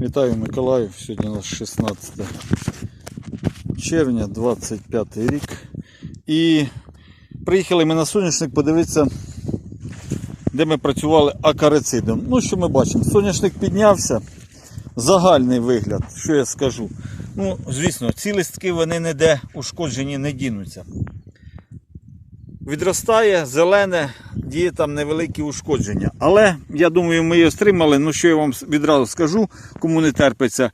Вітаю Миколаїв. Сьогодні у нас 16 червня, 25 рік. І приїхали ми на соняшник подивитися, де ми працювали акарицидом. Ну, що ми бачимо? Соняшник піднявся. Загальний вигляд, що я скажу. Ну, звісно, ці листки вони ніде ушкоджені не дінуться. Відростає зелене, діє там невеликі ушкодження. Але я думаю, ми його стримали. Ну що я вам відразу скажу, кому не терпиться.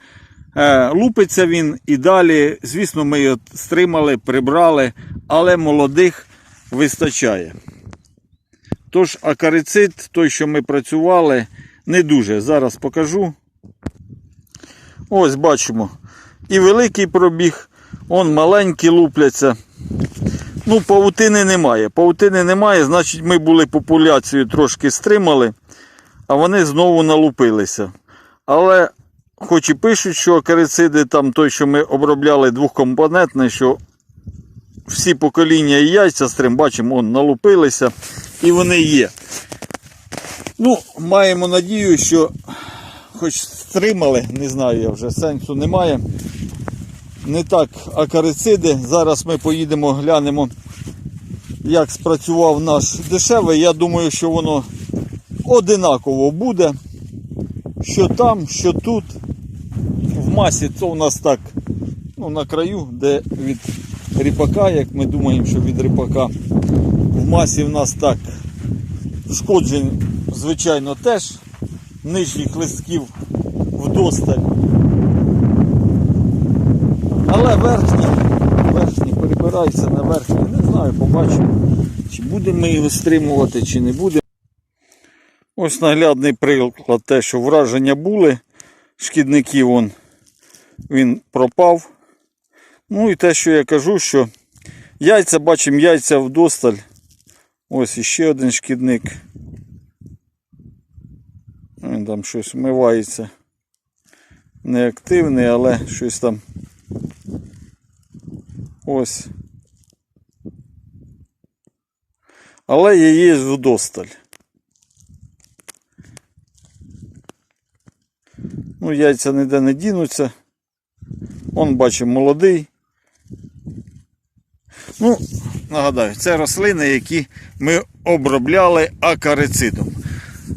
Е, лупиться він і далі, звісно, ми його стримали, прибрали, але молодих вистачає. Тож акарицид, той, що ми працювали, не дуже. Зараз покажу. Ось бачимо. І великий пробіг, он маленькі лупляться. Ну, павутини немає. Павутини немає, значить ми були популяцію трошки стримали, а вони знову налупилися. Але, хоч і пишуть, що акарициди, там той, що ми обробляли двохкомпонентний, що всі покоління і яйця стрим, бачимо, он, налупилися і вони є. Ну, маємо надію, що хоч стримали, не знаю я вже, сенсу немає. Не так акарициди. Зараз ми поїдемо, глянемо, як спрацював наш дешевий. Я думаю, що воно одинаково буде. Що там, що тут. В масі це у нас так ну, на краю, де від ріпака, як ми думаємо, що від ріпака. В масі в нас так шкоджень, звичайно, теж нижніх листків вдосталь. Але верхні, верхні перебираються на верхні. Не знаю, побачимо, чи будемо ми його стримувати, чи не будемо. Ось наглядний приклад те, що враження були. Шкідників он, він пропав. Ну і те, що я кажу, що яйця, бачимо, яйця вдосталь. Ось іще один шкідник. Він там щось вмивається. Неактивний, але щось там Ось. Але її вдосталь. Ну, яйця ніде не дінуться. Он бачимо молодий. Ну, нагадаю, це рослини, які ми обробляли акарицидом.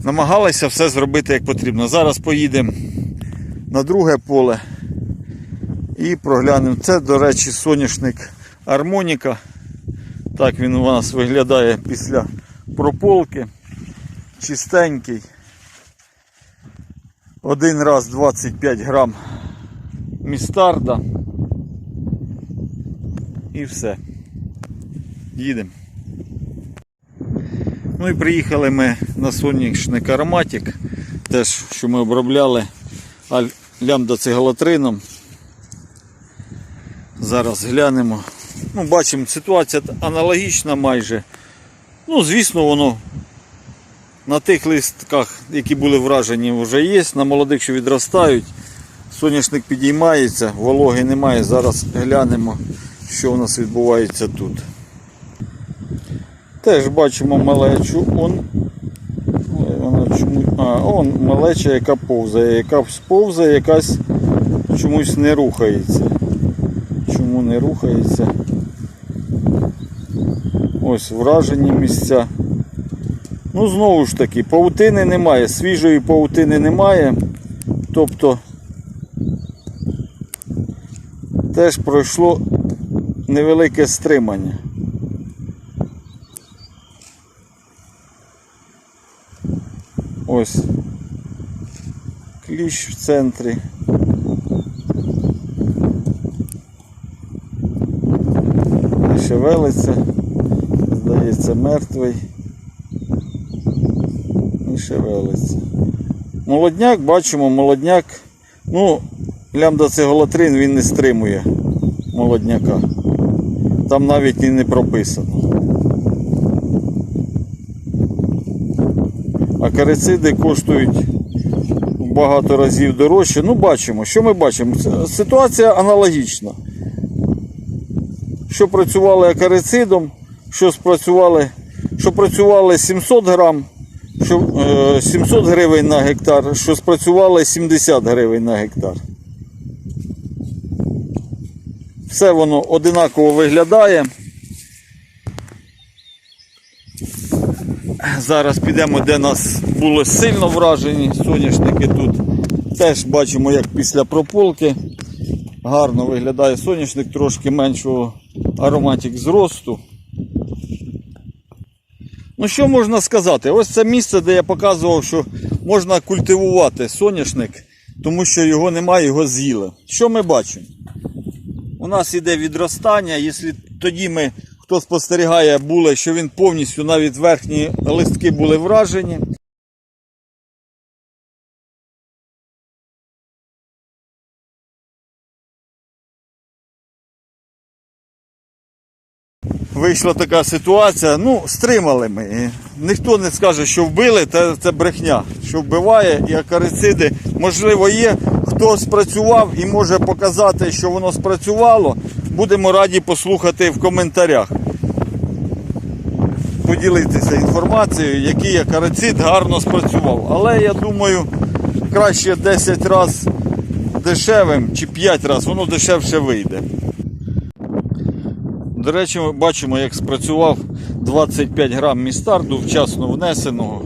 Намагалися все зробити як потрібно. Зараз поїдемо на друге поле. І проглянемо. Це, до речі, соняшник армоніка. Так він у нас виглядає після прополки. Чистенький. Один раз 25 грам містарда. І все. Їдемо. Ну і приїхали ми на соняшник ароматик. Теж, що ми обробляли лямдоцигалатрином. Зараз глянемо. Ну, Бачимо, ситуація аналогічна майже. Ну, звісно, воно на тих листках, які були вражені, вже є. На молодих, що відростають. Соняшник підіймається, вологи немає. Зараз глянемо, що у нас відбувається тут. Теж бачимо малечу. Он, вона чому... А, он малеча, яка повзає, яка сповзає, якась чомусь не рухається чому не рухається. Ось вражені місця. Ну, знову ж таки, паутини немає, свіжої паутини немає. Тобто теж пройшло невелике стримання. Ось кліщ в центрі. Не шевелиться, здається, мертвий. Не шевелиться. Молодняк, бачимо, молодняк. Ну, лямдоциголатрин він не стримує молодняка. Там навіть і не прописано. А карициди коштують багато разів дорожче. Ну, бачимо, що ми бачимо? Ситуація аналогічна що працювали акарицидом, що спрацювали, що працювали 700 грам, що е, 700 гривень на гектар, що спрацювало 70 гривень на гектар. Все воно одинаково виглядає. Зараз підемо, де нас було сильно вражені соняшники тут. Теж бачимо, як після прополки гарно виглядає соняшник, трошки меншого ароматик зросту. Ну що можна сказати? Ось це місце, де я показував, що можна культивувати соняшник, тому що його немає, його з'їли. Що ми бачимо? У нас іде відростання, якщо тоді ми, хто спостерігає, були, що він повністю навіть верхні листки були вражені. Вийшла така ситуація, ну, стримали ми. Ніхто не скаже, що вбили, це, це брехня. Що вбиває і акарициди, можливо, є. Хто спрацював і може показати, що воно спрацювало, будемо раді послухати в коментарях. Поділитися інформацією, який акарицид гарно спрацював. Але я думаю, краще 10 разів дешевим чи 5 разів, воно дешевше вийде. До речі, ми бачимо, як спрацював 25 грам містарду вчасно внесеного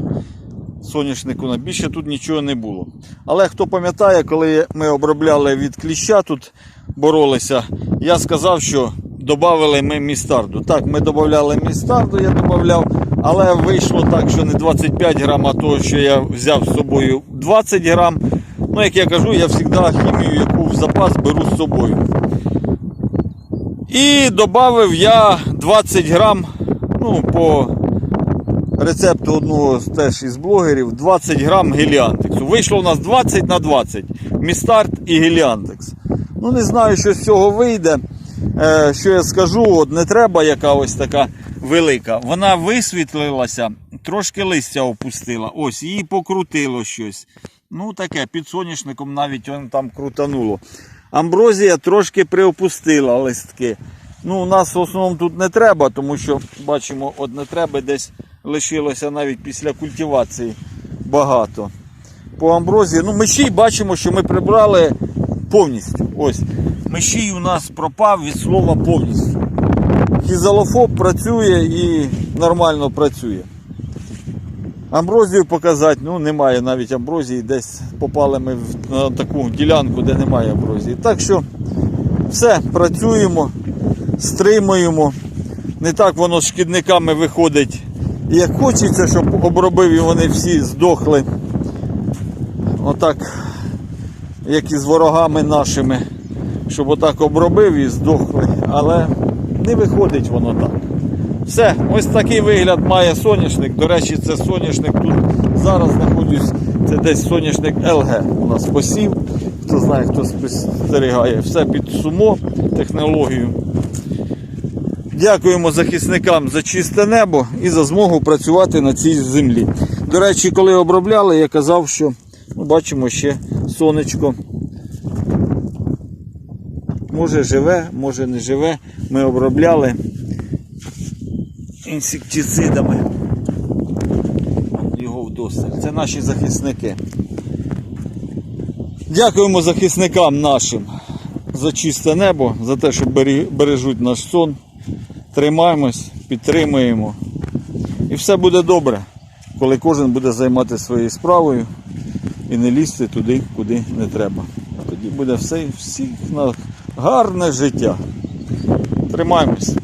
соняшнику на більше тут нічого не було. Але хто пам'ятає, коли ми обробляли від кліща тут боролися, я сказав, що додали ми містарду. Так, ми додавали містарду, я додавав, але вийшло так, що не 25 грам, а того, що я взяв з собою 20 грам. Ну, як я кажу, я завжди хімію, яку в запас беру з собою. І додав я 20 грам, ну, по рецепту одного теж із блогерів, 20 грам геліантексу. Вийшло у нас 20 на 20. Містарт і геліантекс. Ну, не знаю, що з цього вийде. Е, що я скажу, от не треба яка ось така велика. Вона висвітлилася, трошки листя опустила. Ось, її покрутило щось. Ну, таке, під соняшником навіть воно там крутануло. Амброзія трошки приопустила листки. Ну, у нас в основному тут не треба, тому що бачимо, от не треба десь лишилося навіть після культивації багато. По амброзії, ну мишій бачимо, що ми прибрали повністю. Ось. Мишій у нас пропав від слова повністю. Хізалофоб працює і нормально працює. Амброзію показати, ну немає навіть амброзії, десь попали ми на таку ділянку, де немає амброзії. Так що все, працюємо, стримуємо. Не так воно з шкідниками виходить, як хочеться, щоб обробив і вони всі здохли. Отак, як і з ворогами нашими, щоб отак обробив і здохли. Але не виходить воно так. Все, ось такий вигляд має соняшник. До речі, це соняшник тут зараз знаходжусь. Це десь соняшник ЛГ у нас посів. Хто знає, хто спостерігає. Все під сумо технологію. Дякуємо захисникам за чисте небо і за змогу працювати на цій землі. До речі, коли обробляли, я казав, що ну, бачимо ще сонечко. Може живе, може не живе. Ми обробляли інсектицидами. Його вдосталь. Це наші захисники. Дякуємо захисникам нашим за чисте небо, за те, що бережуть наш сон. Тримаємось, підтримуємо. І все буде добре, коли кожен буде займатися своєю справою і не лізти туди, куди не треба. Тоді буде все всіх на гарне життя. Тримаємось.